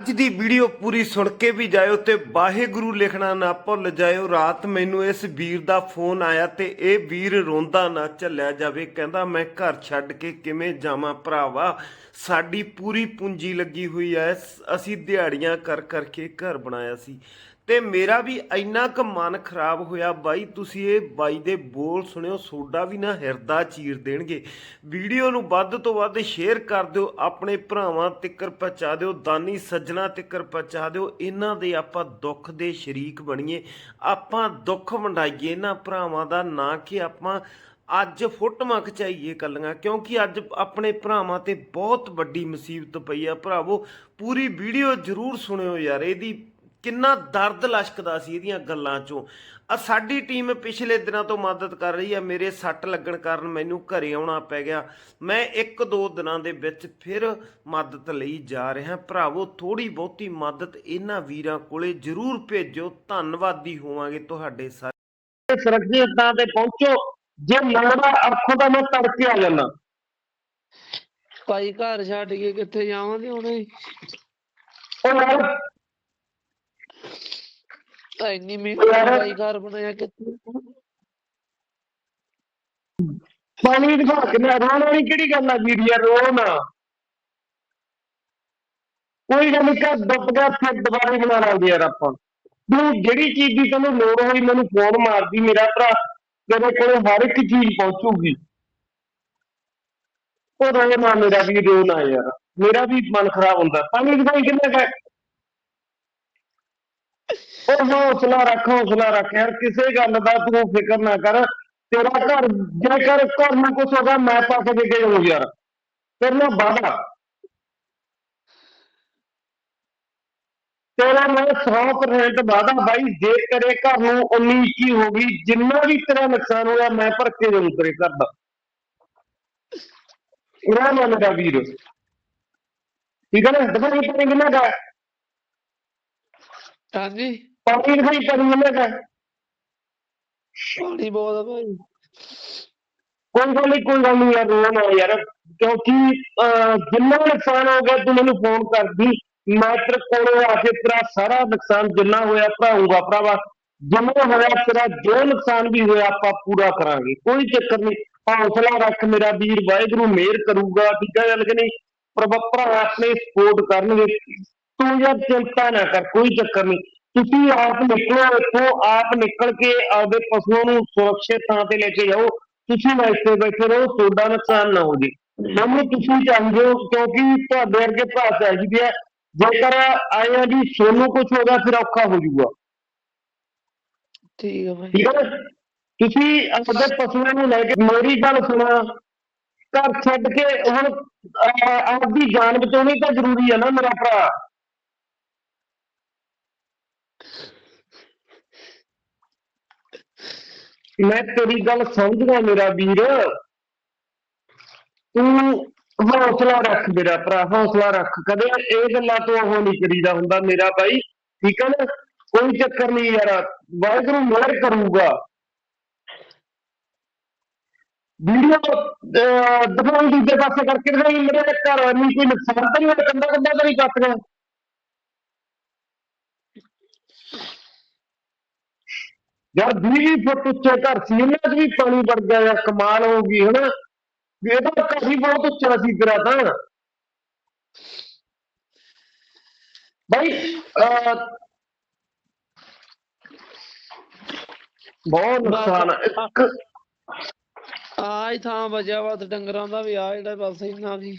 ਅੱਜ ਦੀ ਵੀਡੀਓ ਪੂਰੀ ਸੁਣ ਕੇ ਵੀ ਜਾਇਓ ਤੇ ਵਾਹਿਗੁਰੂ ਲਿਖਣਾ ਨਾ ਭੁੱਲ ਜਾਇਓ। ਰਾਤ ਮੈਨੂੰ ਇਸ ਵੀਰ ਦਾ ਫੋਨ ਆਇਆ ਤੇ ਇਹ ਵੀਰ ਰੋਂਦਾ ਨਾ ਝੱਲਿਆ ਜਾਵੇ। ਕਹਿੰਦਾ, ਮੈਂ ਘਰ ਛੱਡ ਕੇ ਕਿਵੇਂ ਜਾਵਾਂ ਭਰਾਵਾ? ਸਾਡੀ ਪੂਰੀ ਪੂੰਜੀ ਲੱਗੀ ਹੋਈ ਐ। ਅਸੀਂ ਦਿਹਾੜੀਆਂ ਕਰ ਕਰਕੇ ਘਰ ਬਣਾਇਆ ਸੀ। ਤੇ ਮੇਰਾ ਵੀ ਇੰਨਾ ਕੁ ਮਨ ਖਰਾਬ ਹੋਇਆ ਬਾਈ, ਤੁਸੀਂ ਇਹ ਬਾਈ ਦੇ ਬੋਲ ਸੁਣਿਓ, ਸੋਡਾ ਵੀ ਨਾ ਹਿਰਦਾ ਚੀਰ ਦੇਣਗੇ। ਵੀਡੀਓ ਨੂੰ ਵੱਧ ਤੋਂ ਵੱਧ ਸ਼ੇਅਰ ਕਰ ਦਿਓ, ਆਪਣੇ ਭਰਾਵਾਂ ਤਿੱਕਰ ਪਹੁੰਚਾ ਦਿਓ, ਦਾਨੀ ਸੱਜਣਾ ਤਿੱਕਰ ਪਹੁੰਚਾ ਦਿਓ, ਇਹਨਾਂ ਦੇ ਆਪਾਂ ਦੁੱਖ ਦੇ ਸ਼ਰੀਕ ਬਣੀਏ। ਆਪਾਂ ਦੁੱਖ ਵੰਡਾਈਏ, ਇਹਨਾਂ ਭਰਾਵਾਂ ਦਾ ਨਾ ਕਿ ਆਪਾਂ ਅੱਜ ਫੋਟੋਆਂ ਖਚਾਈਏ ਕੱਲੀਆਂ ਕਿਉਂਕਿ ਅੱਜ ਆਪਣੇ ਭਰਾਵਾਂ ਤੇ ਬਹੁਤ ਵੱਡੀ ਮੁਸੀਬਤ ਪਈ ਆ। ਭਰਾਵੋ, ਪੂਰੀ ਵੀਡੀਓ ਜ਼ਰੂਰ ਸੁਣਿਓ ਯਾਰ, ਇਹਦੀ ਕਿੰਨਾ ਦਰਦ ਲਸ਼ਕਦਾ ਸੀ ਇਹਦੀਆਂ ਗੱਲਾਂ ਚੋਂ। ਆ ਸਾਡੀ ਟੀਮ ਪਿਛਲੇ ਦਿਨਾਂ ਤੋਂ ਮਦਦ ਕਰ ਰਹੀ ਹੈ ਮੇਰੇ ਸੱਟ ਲੱਗਣ ਕਾਰਨ ਮੈਨੂੰ ਘਰੇ ਆਉਣਾ ਪੈ ਗਿਆ। ਮੈਂ ਇੱਕ ਦੋ ਦਿਨਾਂ ਦੇ ਵਿੱਚ ਫਿਰ ਮਦਦ ਲਈ ਜਾ ਰਿਹਾ। ਭਰਾਵੋ ਥੋੜੀ ਬਹੁਤੀ ਮਦਦ ਇਹਨਾਂ ਵੀਰਾਂ ਕੋਲੇ ਜ਼ਰੂਰ ਭੇਜੋ ਧੰਨਵਾਦੀ ਹੋਵਾਂਗੇ ਤੁਹਾਡੇ ਸਾਰੇ ਸੁਰੱਖਿਅਤ ਥਾਂ ਤੇ ਪਹੁੰਚੋ। ਜੇ ਲੱਗਦਾ ਅੱਖੋਂ ਦਾ ਮੈਂ ਤੜਕੇ ਆ ਜਾਣਾ ਭਾਈ ਘਰ ਛੱਡ ਕੇ ਕਿੱਥੇ ਜਾਵਾਂਗੇ ਹੁਣੇ? ਉਹ ਇੰਨੀ ਮਿਹਨਤ ਘਰ ਬਣਾਇਆ ਕਿੱਥੇ ਪਾਣੀ ਦਿਖਾ ਕੇ ਨਾ ਰੋਣ ਵਾਲੀ ਕਿਹੜੀ ਗੱਲ ਆ ਵੀਰ ਯਾਰ ਰੋ ਨਾ। ਕੋਈ ਗੱਲ ਨਹੀਂ ਕਰ ਦੱਬ ਗਿਆ ਫਿਰ ਦੁਬਾਰੇ ਬਣਾ ਲਾਂਗੇ ਯਾਰ ਆਪਾਂ। ਤੂੰ ਜਿਹੜੀ ਚੀਜ਼ ਦੀ ਤੈਨੂੰ ਲੋੜ ਹੋਈ ਮੈਨੂੰ ਫੋਨ ਮਾਰਦੀ ਮੇਰਾ ਭਰਾ ਤੇਰੇ ਕੋਲੇ ਹਰ ਇੱਕ ਚੀਜ਼ ਪਹੁੰਚੂਗੀ। ਉਹ ਰੋ ਨਾ ਮੇਰਾ ਵੀ ਰੋ ਨਾ ਯਾਰ। ਮੇਰਾ ਵੀ ਮਨ ਖਰਾਬ ਹੁੰਦਾ। ਪਾਣੀ ਦਿਖਾਈ ਕਿੰਨਾ ਕੁ ਹੈ? ਉਹ ਹੌਸਲਾ ਰੱਖ ਹੌਸਲਾ ਰੱਖ ਯਾਰ, ਕਿਸੇ ਗੱਲ ਦਾ ਤੂੰ ਫਿਕਰ ਨਾ ਕਰ। ਤੇਰਾ ਘਰ, ਜੇਕਰ ਘਰ ਨੂੰ ਕੁਛ ਹੋਗਾ ਮੈਂ ਪੈਸੇ ਦੇ ਕੇ ਜਾਊਂ ਯਾਰ। ਤੇਰੇ ਨਾਲ ਵਾਦਾ ਤੇਰਾ ਮੈਂ 100% ਵਾਦਾ ਬਾਈ, ਜੇ ਤੇਰੇ ਘਰ ਨੂੰ 19 21 ਹੋ ਗਈ, ਜਿੰਨਾ ਵੀ ਤੇਰਾ ਨੁਕਸਾਨ ਹੋਇਆ, ਮੈਂ ਭਰ ਕੇ ਜਾਊਂ ਤੇਰੇ ਘਰ ਦਾ। ਉਰਾ ਨਾ ਮੇਰਾ ਵੀਰ। ਠੀਕ ਹੈ ਨਾ? ਦਿਖਾਈ ਪਾਣੀ ਕਿੰਨਾ ਦਾ ਹਾਂਜੀ। ਪਾਣੀ ਦਿਖਾਈ ਪਾਣੀ ਕਿੰਨਾ ਦਾ ਪਾਣੀ ਬਹੁਤ ਆ ਭਾਈ। ਕੋਈ ਗੱਲ ਨਹੀਂ ਕੋਈ ਗੱਲ ਨਹੀਂ ਯਾਰ ਰੋ ਨਾ ਯਾਰ। ਕਿਉਂਕਿ ਜਿੰਨਾ ਨੁਕਸਾਨ ਹੋ ਗਿਆ ਤੂੰ ਮੈਨੂੰ ਫੋਨ ਕਰਦੀ। ਮੈਂ ਤੇਰੇ ਕੋਲੇ ਆ ਕੇ ਤੇਰਾ ਸਾਰਾ ਨੁਕਸਾਨ ਜਿੰਨਾ ਹੋਇਆ ਭਰਾਊਗਾ ਭਰਾਵਾ। ਜਿੰਨਾ ਹੋਇਆ ਤੇਰਾ ਜੋ ਨੁਕਸਾਨ ਵੀ ਹੋਇਆ ਆਪਾਂ ਪੂਰਾ ਕਰਾਂਗੇ। ਕੋਈ ਚੱਕਰ ਨਹੀਂ। ਹੌਸਲਾ ਰੱਖ ਮੇਰਾ ਵੀਰ ਵਾਹਿਗੁਰੂ ਮਿਹਰ ਕਰੂਗਾ। ਠੀਕ ਹੈ ਗੱਲ ਕਿ ਨਹੀਂ? ਪ੍ਰਭ ਭਰਾ ਆਪਣੇ ਸਪੋਰਟ ਕਰਨਗੇ। ਤੂੰ ਯਾਰ ਚਿੰਤਾ ਨਾ ਕਰ ਕੋਈ ਚੱਕਰ ਨਹੀਂ ਤੁਸੀਂ ਆਪ ਨਿਕਲੋ ਇੱਥੋਂ ਆਪ ਨਿਕਲ ਕੇ ਆਪਦੇ ਪਸ਼ੂਆਂ ਨੂੰ ਸੁਰੱਖਿਅਤ ਥਾਂ ਤੇ ਲੈ ਕੇ ਜਾਓ ਤੁਸੀਂ ਨਾ ਇੱਥੇ ਬੈਠੇ ਰਹੋ ਤੁਹਾਡਾ ਨੁਕਸਾਨ ਨਾ ਹੋ ਜੇ ਮੈਨੂੰ ਤੁਸੀਂ ਚਾਹੁੰਦੇ ਹੋ ਕਿਉਂਕਿ ਤੁਹਾਡੇ ਵਰਗੇ ਭਰਾ ਚਾਹੀਦੇ ਆ ਜੇਕਰ ਆਇਆ ਵੀ ਸੋਨੂੰ ਕੁਝ ਹੋ ਗਿਆ ਫਿਰ ਔਖਾ ਹੋ ਜਾਊਗਾ ਠੀਕ ਆ ਭਾਈ ਠੀਕ ਹੈ ਨਾ ਤੁਸੀਂ ਆਪਦੇ ਪਸ਼ੂਆਂ ਨੂੰ ਲੈ ਕੇ ਮੇਰੀ ਗੱਲ ਸੁਣਾ ਘਰ ਛੱਡ ਕੇ ਹੁਣ ਅਹ, ਆਪਦੀ ਜਾਨ ਬਚਾਉਣੀ ਤਾਂ ਜ਼ਰੂਰੀ ਹੈ ਨਾ ਮੇਰਾ ਭਰਾ ਮੈਂ ਤੇਰੀ ਗੱਲ ਸਮਝਦਾ ਮੇਰਾ ਵੀਰ। ਤੂੰ ਹੌਸਲਾ ਰੱਖ ਮੇਰਾ ਭਰਾ, ਹੌਸਲਾ ਰੱਖ। ਕਦੇ ਇਹ ਗੱਲਾਂ ਤੋਂ ਉਹ ਨਹੀਂ ਕਰੀਦਾ ਹੁੰਦਾ ਮੇਰਾ ਬਾਈ, ਠੀਕ ਹੈ ਨਾ? ਕੋਈ ਚੱਕਰ ਨਹੀਂ ਯਾਰ, ਵਾਹਿਗੁਰੂ ਮਿਹਰ ਕਰੂਗਾ। ਵੀਡੀਓ ਦਿਖਾਈ ਦੂਜੇ ਪਾਸੇ ਕਰਕੇ ਦਿਖਾਈ। ਮੇਰੇ ਘਰ ਨਹੀਂ ਕੋਈ ਨੁਕਸਾਨ ਤਾਂ ਨਹੀਂ ਹੋਇਆ? ਕੰਦਾ ਕੰਦਾ ਤਾਂ ਨਹੀਂ ਕੱਟ ਗਿਆ ਯਾਰ 20 ਫੁੱਟ ਉੱਚੇ ਘਰ ਸੀ ਇਹਨਾਂ 'ਚ ਵੀ ਪਾਣੀ ਵੜ ਗਿਆ ਯਾਰ ਕਮਾਲ ਹੋ ਗਈ ਹਨਾ? ਵੀ ਇਹਦਾ ਘਰ ਹੀ ਬਹੁਤ ਉੱਚਾ ਸੀ ਤੇਰਾ ਤਾਂ। ਬਾਈ ਅਹ, ਬਹੁਤ ਨੁਕਸਾਨ ਇੱਕ ਆ ਹੀ ਥਾਂ ਬਚਿਆ ਵਾ ਤੇ ਡੰਗਰਾਂ ਦਾ ਵੀ ਆ ਜਿਹੜਾ ਬਸ ਇੰਨਾ ਕੀ।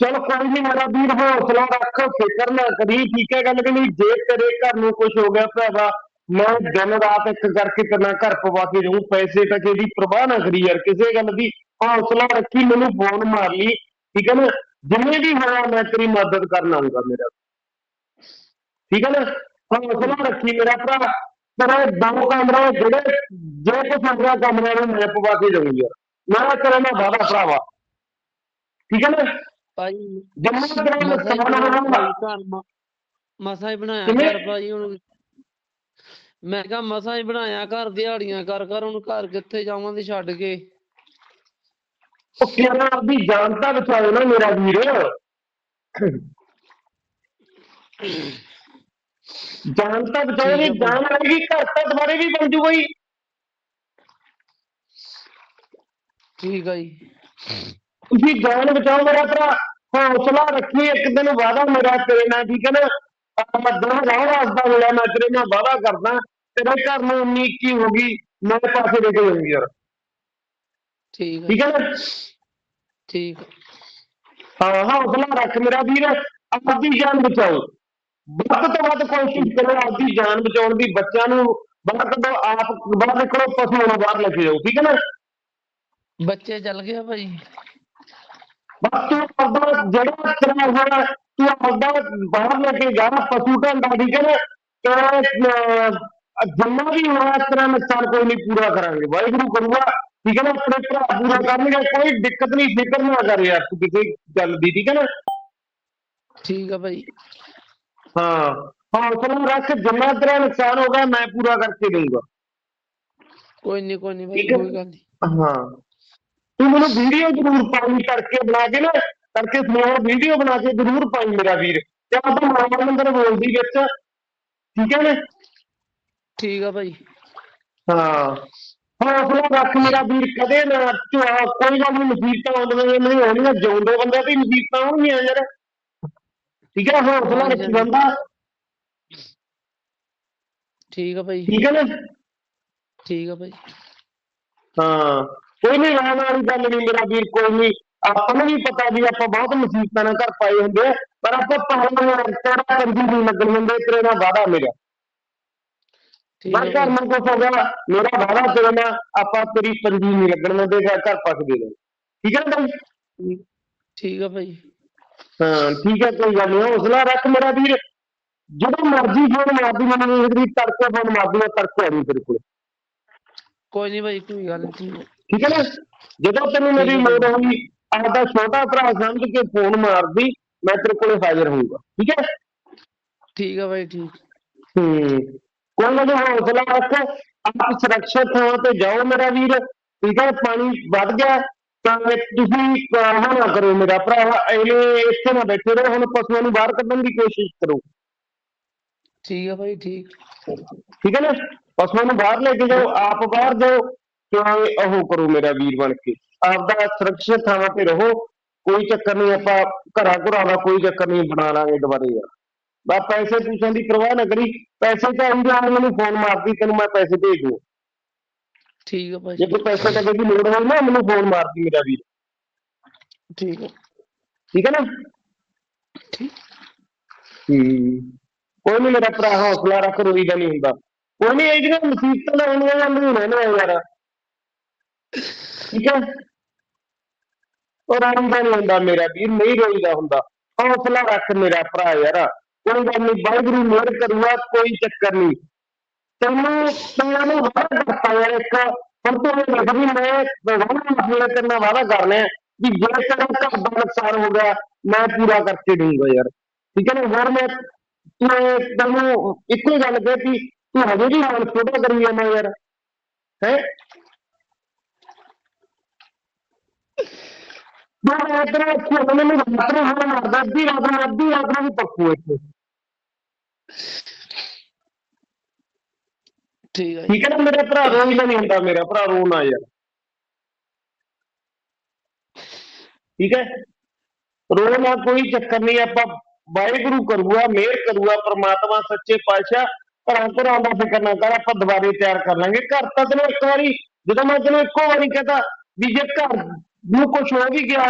ਚਲ ਕੋਈ ਨਹੀਂ ਮੇਰਾ ਵੀਰ ਹੌਸਲਾ ਰੱਖ ਫਿਕਰ ਨਾ ਕਰੀ ਠੀਕ ਹੈ ਗੱਲ ਕਿ ਨਹੀਂ? ਜੇ ਤੇਰੇ ਘਰ ਨੂੰ ਕੁਝ ਹੋ ਗਿਆ ਭਰਾਵਾ ਮੈਂ ਦਿਨ ਰਾਤ ਇੱਕ ਕਰਕੇ ਤੇਰੇ ਨਾਲ ਘਰ ਪਵਾ ਕੇ ਜਾਊਂ ਪੈਸੇ ਟਕੇ ਦੀ ਪਰਵਾਹ ਨਾ ਕਰੀ ਯਾਰ ਕਿਸੇ ਗੱਲ ਦੀ ਹੌਸਲਾ ਰੱਖੀ ਮੈਨੂੰ ਫੋਨ ਮਾਰ ਲਈ ਠੀਕ ਹੈ ਨਾ? ਜਿੰਨੇ ਵੀ ਹੋਇਆ ਮੈਂ ਤੇਰੀ ਮਦਦ ਕਰਨ ਆਊਂਗਾ ਮੇਰਾ। ਠੀਕ ਹੈ ਨਾ? ਹੌਸਲਾ ਰੱਖੀ ਮੇਰਾ ਭਰਾ। ਤੇਰੇ ਦੋ ਕਮਰੇ ਜਿਹੜੇ ਜੇ ਕੁਛ ਅੰਦਰਾ ਕਮਰਿਆਂ ਨੂੰ ਮੈਂ ਪਵਾ ਕੇ ਜਾਊਂ ਯਾਰ। ਮੈਂ ਤੇਰੇ ਨਾਲ ਵਾਦਾ ਭਰਾਵਾ ਠੀਕ ਹੈ ਨਾ? ਭਾਈ ਜੰਮੂ ਤੇਰਾ ਨੁਕਸਾਨ ਮ- ਮਸਾਂ ਹੀ ਬਣਾਇਆ? ਘਰ ਭਾਈ ਹੁਣ ਮੈਂ ਕਿਹਾ ਮਸਾਂ ਹੀ ਬਣਾਇਆ ਘਰ ਦਿਹਾੜੀਆਂ ਕਰ ਕਰ ਹੁਣ ਘਰ ਕਿੱਥੇ ਜਾਵਾਂਗੇ ਛੱਡ ਕੇ। ਉਹ ਆਪਦੀ ਜਾਨ ਤਾਂ ਬਚਾਓ ਨਾ ਮੇਰਾ ਵੀਰ। ਜਾਨ ਤਾਂ ਆ ਜਾਨ ਆਏਗੀ ਘਰ ਤਾਂ ਦੁਬਾਰੇ ਵੀ ਬਣ ਜੂਗਾ। ਹੀ ਠੀਕ ਆ ਜੀ। ਤੁਸੀਂ ਜਾਨ ਬਚਾਓ ਮੇਰਾ ਭਰਾ ਹੌਸਲਾ ਰੱਖੀ ਇੱਕ ਦਿਨ ਵਾਦਾ ਮੇਰਾ ਤੇਰੇ ਨਾਲ ਠੀਕ ਹੈ ਨਾ? ਆਹ ਮੈਂ ਦੋ ਰਾਹ ਵਾਸਤਾ ਹੋਇਆ ਮੈਂ ਤੇਰੇ ਨਾਲ ਵਾਦਾ ਕਰਦਾ। ਤੇਰੇ ਘਰ ਨੂੰ ਉਨੀ ਇੱਕੀ ਹੋ ਗਈ ਮੇਰੇ ਪਾਸੇ ਦੇ ਕੇ ਜਾਊਂਗੀ ਯਾਰ। ਠੀਕ ਆ। ਠੀਕ ਹੈ ਨਾ? ਠੀਕ ਆ। ਹਾਂ ਹੌਸਲਾ ਰੱਖ ਮੇਰਾ ਵੀਰ ਆਪਦੀ ਜਾਨ ਬਚਾਓ। ਵੱਧ ਤੋਂ ਵੱਧ ਕੋਸ਼ਿਸ਼ ਕਰੋ ਆਪਦੀ ਜਾਨ ਬਚਾਉਣ ਦੀ ਬੱਚਿਆਂ ਨੂੰ ਬਾਹਰ ਕੱਢੋ ਆਪ ਬਾਹਰ ਨਿਕਲੋ ਪਸ਼ੂਆਂ ਨੂੰ ਬਾਹਰ ਲੈ ਕੇ ਜਾਓ ਠੀਕ ਹੈ ਨਾ? ਬੱਚੇ ਚੱਲ ਗਏ ਆ ਭਾਈ। ਬਸ ਤੂੰ ਆਪਦਾ ਜਿਹੜਾ ਤੇਰਾ ਹੋਇਆ ਤੂੰ ਆਪਦਾ ਬਾਹਰ ਲੈ ਕੇ ਜਾ ਪਸ਼ੂ ਢਾਂਡਾ ਠੀਕ ਹੈ ਨਾ? ਤੇ ਅਹ, ਜਿੰਨਾ ਵੀ ਹੋਇਆ ਇਸ ਤਰ੍ਹਾਂ ਨੁਕਸਾਨ ਕੋਈ ਨਹੀਂ ਪੂਰਾ ਕਰਾਂਗੇ ਵਾਹਿਗੁਰੂ ਕਰੂਗਾ ਠੀਕ ਹੈ ਨਾ ਆਪਣੇ ਭਰਾ ਪੂਰਾ ਕਰਨਗੇ ਕੋਈ ਦਿੱਕਤ ਨਹੀਂ ਫਿਕਰ ਨਾ ਕਰ ਯਾਰ ਤੂੰ ਕਿਸੇ ਗੱਲ ਦੀ ਠੀਕ ਹੈ ਨਾ ਠੀਕ ਆ ਭਾਈ ਹਾਂ ਹੌਸਲਾ ਰੱਖ ਜਿੰਨਾ ਤੇਰਾ ਨੁਕਸਾਨ ਹੋਗਾ ਮੈਂ ਪੂਰਾ ਕਰਕੇ ਦਊਂਗਾ ਕੋਈ ਨਹੀਂ ਕੋਈ ਨਹੀਂ ਭਾਈ ਠੀਕ ਆ। ਕੋਈ ਗੱਲ ਨਹੀਂ ਹਾਂ ਤੂੰ ਮੈਨੂੰ ਵੀਡੀਓ ਜ਼ਰੂਰ ਪਾਈ ਕਰਕੇ ਬਣਾ ਕੇ ਨਾ ਕਰਕੇ ਸਮਾਨ ਵੀਡੀਓ ਬਣਾ ਕੇ ਜ਼ਰੂਰ ਪਾਈ ਮੇਰਾ ਵੀਰ ਤੇ ਆਪਾਂ ਮਾਮਾ ਨੰਬਰ ਬੋਲਦੀ ਵਿੱਚ ਠੀਕ ਹੈ ਨਾ ਠੀਕ ਆ ਭਾਈ। ਹਾਂ। ਹੌਸਲਾ ਰੱਖ ਮੇਰਾ ਵੀਰ ਕਦੇ ਨਾ ਝੁਆ ਕੋਈ ਗੱਲ ਨਹੀਂ ਮੁਸੀਬਤਾਂ ਆਉਂਦੀਆਂ ਨਹੀਂ ਹੋਣੀਆਂ ਜਿਉਂਦੇ ਬੰਦੇ ਤੇ ਮੁਸੀਬਤਾਂ ਆਉਣਗੀਆਂ ਯਾਰ। ਠੀਕ ਹੈ ਹੌਸਲਾ ਰੱਖ ਬੰਦਾ ਠੀਕ ਆ ਭਾਈ। ਠੀਕ ਹੈ ਨਾ? ਠੀਕ ਆ ਭਾਈ। ਹਾਂ ਕੋਈ ਨਹੀਂ ਰਹਿਣ ਵਾਲੀ ਗੱਲ ਨਹੀਂ ਮੇਰਾ ਵੀਰ ਕੋਈ ਨਹੀਂ ਆਪਾਂ ਨੂੰ ਵੀ ਪਤਾ ਵੀ ਆਪਾਂ ਬਹੁਤ ਮੁਸੀਬਤਾਂ ਨਾਲ ਘਰ ਪਾਏ ਹੁੰਦੇ ਆ ਪਰ ਆਪਾਂ ਪਹਾੜਾਂ ਨਾਲ ਤੇਰਾ ਕੰਦੀ ਨਹੀਂ ਲੱਗਣ ਦਿੰਦੇ ਤੇਰੇ ਨਾਲ ਵਾਦਾ ਮੇਰਾ। ਮੈਂ ਘਰ ਭਾਈ, ਨੂੰ ਕੁਛ ਹੋ ਗਿਆ ਮੇਰਾ ਵਾਦਾ ਤੇਰੇ ਨਾਲ ਆਪਾਂ ਤੇਰੀ ਪੰਜੀ ਨਹੀਂ ਲੱਗਣ ਦਿੰਦੇ ਘਰ ਘਰ ਪੱਕ ਦੇ ਦੇ ਠੀਕ ਹੈ ਨਾ ਬਾਈ? ਠੀਕ- ਆ ਭਾਈ ਹਾਂ ਠੀਕ ਹੈ ਕੋਈ ਗੱਲ ਨਹੀਂ ਹੌਸਲਾ ਰੱਖ ਮੇਰਾ ਵੀਰ। ਜਦੋਂ ਮਰਜ਼ੀ ਫੋਨ ਮਾਰਦੀ ਮੈਨੂੰ ਇਹ ਵੀ ਤੜਕੇ ਫੋਨ ਮਾਰਦੀ ਮੈਂ ਤੜਕੇ ਆਉਂਦੀ ਤੇਰੇ ਕੋਲ। ਕੋਈ ਨਹੀਂ ਭਾਈ ਕੋਈ ਗੱਲ ਨਹੀਂ ਠੀਕ ਹੈ ਨਾ? ਜਦੋਂ ਤੈਨੂੰ ਮੇਰੀ ਲੋੜ ਹੋਈ ਆਪਦਾ ਛੋਟਾ ਭਰਾ ਸਮਝ ਕੇ ਫੋਨ ਮਾਰਦੀ ਮੈਂ ਤੇਰੇ ਕੋਲੇ ਹਾਜ਼ਰ ਹੋਊਗਾ। ਠੀਕ ਹੈ? ਠੀਕ ਆ ਭਾਈ ਠੀਕ। ਹੂੰ। ਕੋਈ ਨਾ ਹੌਸਲਾ ਰੱਖ ਆਪ ਸੁਰੱਖਿਅਤ ਥਾਂ ਤੇ ਜਾਓ ਮੇਰਾ ਵੀਰ ਠੀਕ ਹੈ ਪਾਣੀ ਵੱਧ ਗਿਆ ਤਾਂ ਤੁਸੀਂ ਨਾ ਕਰੋ ਮੇਰਾ ਭਰਾ ਇਹਨੇ ਇੱਥੇ ਨਾ ਬੈਠੇ ਰਹੋ ਹੁਣ ਪਸ਼ੂਆਂ ਨੂੰ ਬਾਹਰ ਕੱਢਣ ਦੀ ਕੋਸ਼ਿਸ਼ ਕਰੋ। ਠੀਕ ਆ ਭਾਈ ਠੀਕ। ਠੀਕ ਹੈ ਨਾ? ਪਸ਼ੂਆਂ ਨੂੰ ਬਾਹਰ ਲੈ ਕੇ ਜਾਓ ਆਪ ਬਾਹਰ ਜਾਓ ਤੇ ਉਹ ਕਰੋ ਮੇਰਾ ਵੀਰ ਬਣ ਕੇ। ਆਪਦਾ ਸੁਰੱਖਿਅਤ ਥਾਵਾਂ ਤੇ ਰਹੋ ਕੋਈ ਚੱਕਰ ਨਹੀਂ ਆਪਾਂ ਘਰਾਂ ਘਰਾਂ ਦਾ ਕੋਈ ਚੱਕਰ ਨਹੀਂ ਬਣਾ ਲਾਂਗੇ ਦੁਬਾਰੇ ਯਾਰ। ਬਸ ਪੈਸੇ ਪੂਸਿਆਂ ਦੀ ਪਰਵਾਹ ਨਾ ਕਰੀ। ਪੈਸੇ ਚਾਹੀਦੇ ਆ ਮੈਨੂੰ ਫੋਨ ਮਾਰਦੀ ਤੈਨੂੰ ਮੈਂ ਪੈਸੇ ਭੇਜ ਦੂੰ। ਠੀਕ ਆ ਭਾਈ ਜੇ ਕੋਈ ਪੈਸੇ ਕਦੇ ਦੀ ਲੋੜ ਹੋਈ ਨਾ ਮੈਨੂੰ ਫੋਨ ਮਾਰਦੀ ਮੇਰਾ ਵੀਰ। ਠੀਕ ਆ। ਠੀਕ ਹੈ ਨਾ? ਠੀਕ। ਹੂੰ। ਕੋਈ ਨਹੀਂ ਮੇਰਾ ਭਰਾ ਹੌਸਲਾ ਰੱਖ ਰੋਈਦਾ ਨਹੀਂ ਹੁੰਦਾ। ਕੋਈ ਨਹੀਂ ਇਹ ਜਿਹੜੀਆਂ ਮੁਸੀਬਤਾਂ ਨਾ ਹੁੰਦੀਆਂ ਜਾਂਦੀਆਂ ਰਹਿਣਾ ਯਾਰ। ਠੀਕ ਹੈ ਔਰ ਆਉਂਦਾ ਨਹੀਂ ਹੁੰਦਾ ਮੇਰਾ ਵੀਰ ਨਹੀਂ ਰੋਈਦਾ ਹੁੰਦਾ। ਹੌਸਲਾ ਰੱਖ ਮੇਰਾ ਭਰਾ ਯਾਰ। ਕੋਈ ਗੱਲ ਨਹੀਂ ਵਾਹਿਗੁਰੂ ਮਿਹਰ ਕਰੂਗਾ ਕੋਈ ਚੱਕਰ ਨਹੀਂ ਤੈਨੂੰ ਤੈਨੂੰ ਨੂੰ ਵਾਦਾ ਕਰਤਾ ਯਾਰ ਇੱਕ ਹੁਣ ਤੂੰ ਇਹ ਦੇਖ ਵੀ ਮੈਂ ਵਾਦਾ ਮਸਲੇ ਤੇ ਮੈਂ ਵਾਦਾ ਕਰਨਾ ਹੈ ਵੀ ਜੇ ਤੇਰਾ ਘਰ ਦਾ ਨੁਕਸਾਨ ਹੋ ਗਿਆ ਮੈਂ ਪੂਰਾ ਕਰਕੇ ਦੂੰਗਾ ਯਾਰ ਠੀਕ ਹੈ ਨਾ ਹੋਰ ਮੈਂ ਮੈਂ ਤੈਨੂੰ ਇੱਕੋ ਹੀ ਗੱਲ ਕਹੀ ਤੂੰ ਹਜੇ ਵੀ ਹਾਲ ਛੋਟਾ ਕਰੀ ਜਾਂਦਾ ਯਾਰ ਹੈ ਮੈਂ ਇਤਨਾ ਅੱਛਾ ਮੈਨੂੰ ਰਾਤ ਨੂੰ ਹਾਂ ਮਾਰਦਾ ਅੱਧੀ ਰਾਤ ਨੂੰ ਅੱਧੀ ਰਾਤ ਨੂੰ ਵੀ ਪੱਕੂ ਇੱਥੇ ਠੀਕ ਆ ਜੀ ਠੀਕ ਹੈ ਨਾ ਮੇਰੇ ਭਰਾ ਰੋਈਦਾ ਨਹੀਂ ਹੁੰਦਾ ਮੇਰਾ ਭਰਾ ਰੋਣਾ ਯਾਰ ਠੀਕ ਹੈ ਰੋਣਾ ਕੋਈ ਚੱਕਰ ਨਹੀਂ ਆਪਾਂ ਵਾਹਿਗੁਰੂ ਕਰੂਗਾ ਮਿਹਰ ਕਰੂਗਾ ਪ੍ਰਮਾਤਮਾ ਸੱਚੇ ਪਾਤਸ਼ਾਹ ਘਰਾਂ ਘਰਾਂ ਦਾ ਫਿਕਰ ਨਾ ਕਰ ਆਪਾਂ ਦੁਬਾਰੇ ਤਿਆਰ ਕਰ ਲਾਂਗੇ ਘਰ ਤਾਂ ਤੈਨੂੰ ਇੱਕ ਵਾਰੀ ਜਦੋਂ ਮੈਂ ਤੈਨੂੰ ਇੱਕੋ ਵਾਰੀ ਕਹਤਾ ਵੀ ਜੇ ਘਰ ਨੂੰ ਕੁਝ ਹੋ ਵੀ ਗਿਆ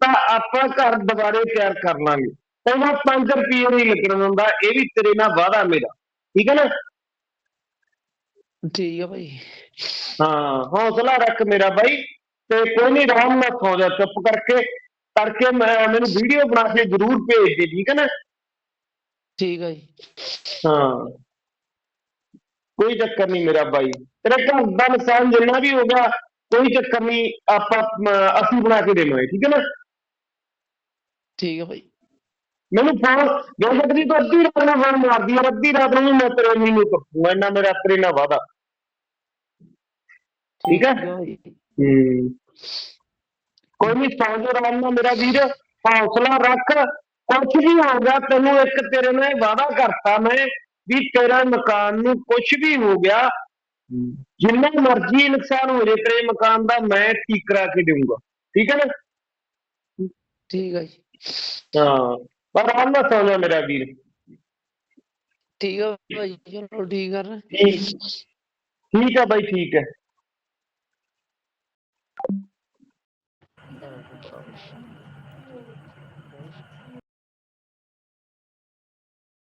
ਤਾਂ ਆਪਾਂ ਘਰ ਦੁਬਾਰੇ ਤਿਆਰ ਕਰ ਲਾਂਗੇ ਪਹਿਲਾਂ 5 ਰੁਪਏ ਨਹੀਂ ਲੱਗਣ ਹੁੰਦਾ ਇਹ ਵੀ ਤੇਰੇ ਨਾਲ ਵਾਅਦਾ ਮੇਰਾ। ਠੀਕ ਹੈ ਨਾ? ਠੀਕ ਆ ਭਾਈ ਹਾਂ ਹੌਸਲਾ ਰੱਖ ਮੇਰਾ ਬਾਈ ਤੇ ਕੋਈ ਨਹੀਂ ਆਰਾਮ ਨਾਲ ਸੌ ਜਾ ਚੁੱਪ ਕਰਕੇ ਕਰਕੇ ਮੈਂ- ਮੈਨੂੰ ਵੀਡੀਓ ਬਣਾ ਕੇ ਜ਼ਰੂਰ ਭੇਜ ਦੇ ਠੀਕ ਹੈ ਨਾ? ਠੀਕ ਆ ਜੀ। ਹਾਂ। ਕੋਈ ਚੱਕਰ ਨਹੀਂ ਮੇਰਾ ਬਾਈ। ਤੇਰੇ ਘਰ ਦਾ ਨੁਕਸਾਨ ਜਿੰਨਾ ਵੀ ਹੋ ਗਿਆ ਕੋਈ ਚੱਕਰ ਨਹੀਂ ਆਪਾਂ ਅਸੀਂ ਬਣਾ ਕੇ ਦੇਵਾਂਗੇ ਠੀਕ ਹੈ ਨਾ? ਠੀਕ ਆ ਭਾਈ ਮੈਨੂੰ ਫੋਨ ਜੋ ਸਕਦੀ ਤੂੰ ਅੱਧੀ ਰਾਤ ਨੂੰ ਫੋਨ ਮਾਰਦੀ ਹੈ ਅੱਧੀ ਰਾਤ ਨੂੰ ਮੈਂ ਤੇਰੇ ਮੀਨੂ ਕੱਪੂ ਇੰਨਾ ਮੇਰਾ ਤੇਰੇ ਨਾਲ ਵਾਦਾ ਠੀਕ ਹੈ ਆ ਜੀ। ਕੋਈ ਨਹੀਂ ਸੌਂ ਜਾ ਆਰਾਮ ਨਾਲ ਮੇਰਾ ਵੀਰ ਹੌਸਲਾ ਰੱਖ। ਕੁਛ ਵੀ ਹੋ ਗਿਆ ਤੈਨੂੰ ਇੱਕ ਤੇਰੇ ਨਾਲ ਵਾਅਦਾ ਕਰਤਾ ਮੈਂ ਵੀ ਤੇਰਾ ਮਕਾਨ ਨੂੰ ਕੁਛ ਵੀ ਹੋ ਗਿਆ ਜਿੰਨਾ ਮਰਜ਼ੀ ਨੁਕਸਾਨ ਹੋ ਜੇ ਤੇਰੇ ਮਕਾਨ ਦਾ ਮੈਂ ਠੀਕ ਕਰਾ ਕੇ ਦੇਊਂਗਾ। ਠੀਕ ਹੈ ਨਾ? ਠੀਕ ਹੈ ਜੀ। ਹਾਂ। ਆਰਾਮ ਨਾਲ ਸੌ ਜਾ ਮੇਰਾ ਵੀਰ। ਠੀਕ ਹੈ ਭਾਈ ਚਲੋ ਠੀਕ ਕਰ ਰਹੇ ਠੀਕ। ਠੀਕ ਹੈ ਬਾਈ ਠੀਕ ਹੈ